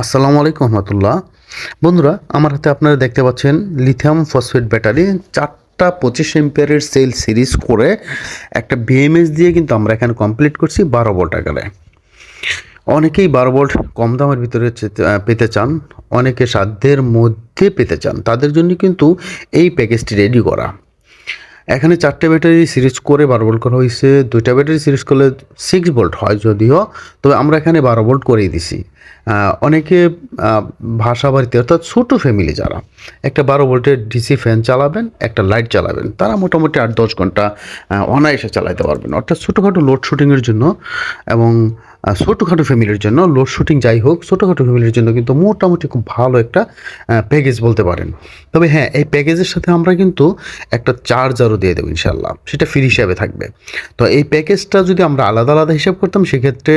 আসসালামু আলাইকুম রহমতুল্লাহ। বন্ধুরা, আমার হাতে আপনারা দেখতে পাচ্ছেন লিথিয়াম ফসফেট ব্যাটারি চারটা পঁচিশ এম্পিয়ারের সেল সিরিজ করে একটা বিএমএস দিয়ে কিন্তু আমরা এখানে কমপ্লিট করছি বারো ভোল্ট আকারে। অনেকেই বারো ভোল্ট কম দামের ভিতরে পেতে চান, অনেকে সাধ্যের মধ্যে পেতে চান। তাদের জন্য কিন্তু এই প্যাকেজটি রেডি করা। এখানে চারটে ব্যাটারি সিরিজ করে বারো ভোল্ট করা হয়েছে। দুইটা ব্যাটারি সিরিজ করলে সিক্স ভোল্ট হয় যদিও, তবে আমরা এখানে বারো ভোল্ট করেই দিছি। অনেকে ভাষা বাড়িতে অর্থাৎ ছোটো ফ্যামিলি যারা, একটা বারো ভোল্টের ডিসি ফ্যান চালাবেন, একটা লাইট চালাবেন, তারা মোটামুটি আট দশ ঘণ্টা অনায়াসে চালাতে পারবেন। অর্থাৎ ছোটোখাটো লোড শুটিংয়ের জন্য এবং ছোটোখাটো ফ্যামিলির জন্য লোড শুটিং যাই হোক, ছোটোখাটো ফ্যামিলির জন্য কিন্তু মোটামুটি খুব ভালো একটা প্যাকেজ বলতে পারেন। তবে হ্যাঁ এই প্যাকেজের সাথে আমরা কিন্তু একটা চার্জারও দিয়ে দেবো ইনশাল্লাহ সেটা ফ্রি হিসাবে থাকবে। তো এই প্যাকেজটা যদি আমরা আলাদা আলাদা হিসাব করতাম, সেক্ষেত্রে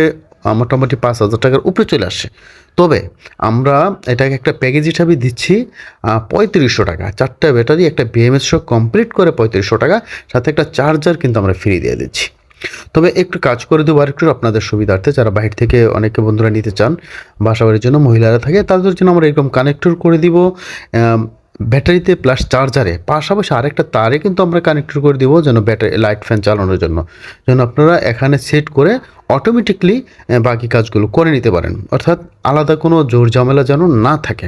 মোটামুটি পাঁচ হাজার টাকার উপরে চলে আসে। তবে আমরা এটাকে একটা প্যাকেজ হিসাবে দিচ্ছি পঁয়ত্রিশশো টাকা। চারটা ব্যাটারি একটা বিএমএস কমপ্লিট করে পঁয়ত্রিশশো টাকা, সাথে একটা চার্জার কিন্তু আমরা ফ্রি দিয়ে দিচ্ছি। তবে একটু কাজ করে দেবো আর একটু আপনাদের সুবিধার্থে। যারা বাহির থেকে অনেকে বন্ধুরা নিতে চান বাসাবাড়ির জন্য মহিলারা থাকে, তাদের জন্য আমরা এরকম কানেক্টর করে দিব। ব্যাটারিতে প্লাস চার্জারে পাশাপাশি আরেকটা তারে কিন্তু আমরা কানেক্ট করে দিব যেন ব্যাটারি লাইট ফ্যান চালানোর জন্য। যেন আপনারা এখানে সেট করে অটোমেটিকলি বাকি কাজগুলো করে নিতে পারেন। অর্থাৎ আলাদা কোনো জোর ঝামেলা যেন না থাকে।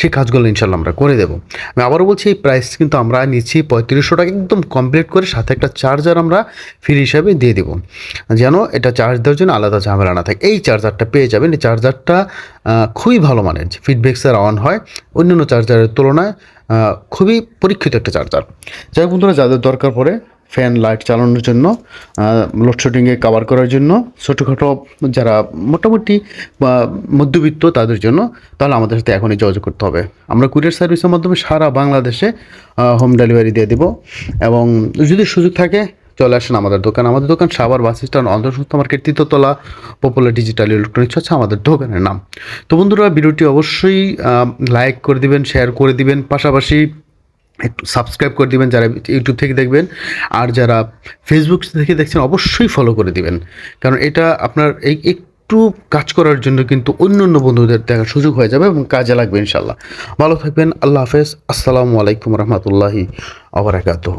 সেই কাজগুলো ইনশাল্লাহ আমরা করে দেবো। আমি আবারও বলছি, এই প্রাইস কিন্তু আমরা নিচ্ছি পঁয়ত্রিশশো টাকা একদম কমপ্লিট করে সাথে একটা চার্জার আমরা ফ্রি হিসাবে দিয়ে দেবো। যেন এটা চার্জ দেওয়ার জন্য আলাদা ঝামেলা না থাকে। এই চার্জারটা পেয়ে যাবেন। এই চার্জারটা খুবই ভালো মানের। ফিডব্যাক স্যার অন হয়, অন্যান্য চার্জারের তুলনায় খুবই পরীক্ষিত একটা চার্জার যাই বন্ধুরা, যাদের দরকার পড়ে ফ্যান লাইট চালানোর জন্য লোডশেডিংয়ে কভার করার জন্য, ছোটোখাটো যারা মোটামুটি মধ্যবিত্ত তাদের জন্য, তাহলে আমাদের সাথে এখনই যোগাযোগ করতে হবে। আমরা কুরিয়ার সার্ভিসের মাধ্যমে সারা বাংলাদেশে হোম ডেলিভারি দিয়ে দেবো। এবং যদি সুযোগ থাকে, চলে আসেন আমাদের দোকান। আমাদের দোকান সাবার বাস স্ট্যান্ড অন্তর্সুস্থ মার্কেট তৃতীয়তলা পপুলার ডিজিটাল ইলেকট্রনিক্স হচ্ছে আমাদের দোকানের নাম। তো বন্ধুরা, ভিডিওটি অবশ্যই লাইক করে দিবেন শেয়ার করে দিবেন। পাশাপাশি একটু সাবস্ক্রাইব করে দিবেন যারা ইউটিউব থেকে দেখবেন, আর যারা ফেসবুক থেকে দেখছেন অবশ্যই ফলো করে দিবেন। কারণ এটা আপনার এই একটু কাজ করার জন্য কিন্তু অন্য অন্য বন্ধুদের দেখার সুযোগ হয়ে যাবে এবং কাজে লাগবে ইনশাল্লাহ ভালো থাকবেন, আল্লাহ হাফেজ। আসসালামু আলাইকুম রহমতুল্লাহি আবরাকাতুহ